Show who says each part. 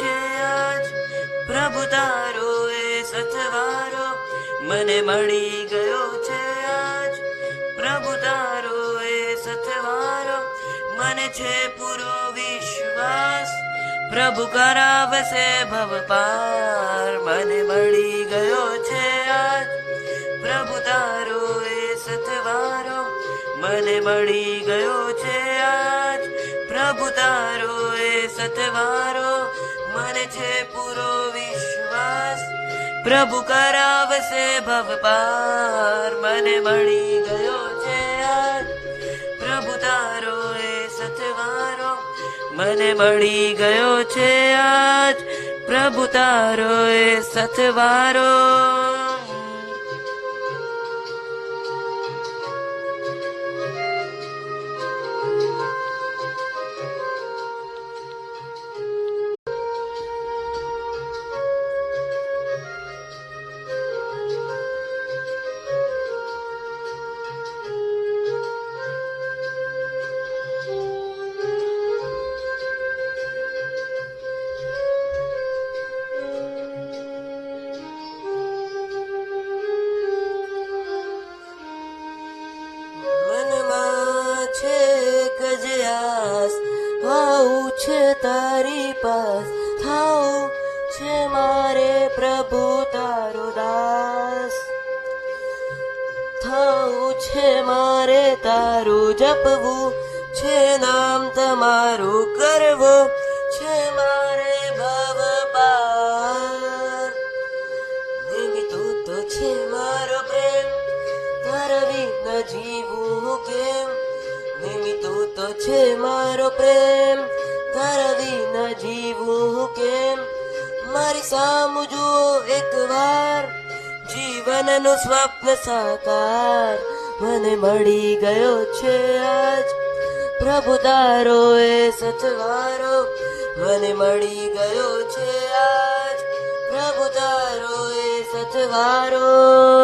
Speaker 1: છે આજ પ્રભુ તારો એ સથવારો મને મળી ગયો છે આજ. પ્રભુ તારો એ સથવારો મને છે પૂરો વિશ્વાસ. પ્રભુ કરાવશે ભવપાર મને મળી ગયો છે આજ. પ્રભુ તારો એ સથવારો મને મળી ગયો છે આજ. પ્રભુ તારો એ સથવારો છે પૂરો વિશ્વાસ. પ્રભુ કરાવશે ભવ પાર મને મળી ગયો છે પ્રભુ તારો એ સચવારો. મને મળી ગયો છે આજ. પ્રભુ તારો એ સથવારો કજયાસ આવું છે તારી પાસ. થાઉ છે મારે પ્રભુ તારો દાસ. થાઉ છે મારે તારું જપવું. છે નામ તમારું કરવું. છે મારે ભવ પાર. નિમિત્તો તો છે મારો પ્રેમ. તારા વિના જીવું કેમ? નિમિત્તો તો છે મારો પ્રેમ, તારા વિના જીવું હું કેમ? મારી સામું જુઓ એકવાર, જીવનનું સ્વપ્ન સાકાર, મને મળી ગયો છે આજ. પ્રભુ તારો એ સચવારો, મને મળી ગયો છે આજ. પ્રભુ તારો એ સથવારો